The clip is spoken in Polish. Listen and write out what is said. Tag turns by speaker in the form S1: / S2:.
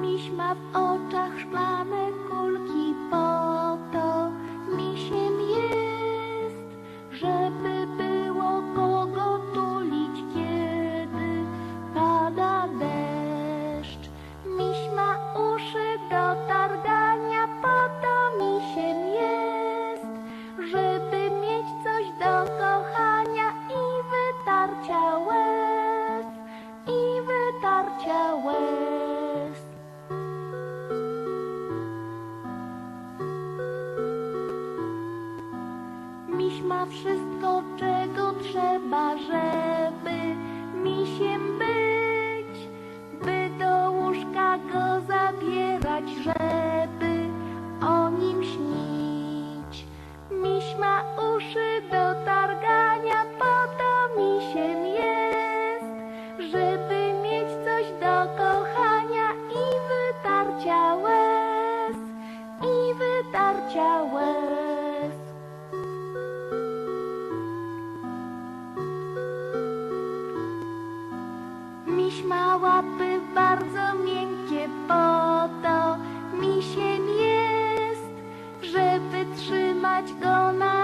S1: Miś ma w oczach szklane kulki po. Miś ma wszystko, czego trzeba, żeby misiem być, by do łóżka go zabierać, żeby łapy bardzo miękkie, po to misiem jest, żeby trzymać go na.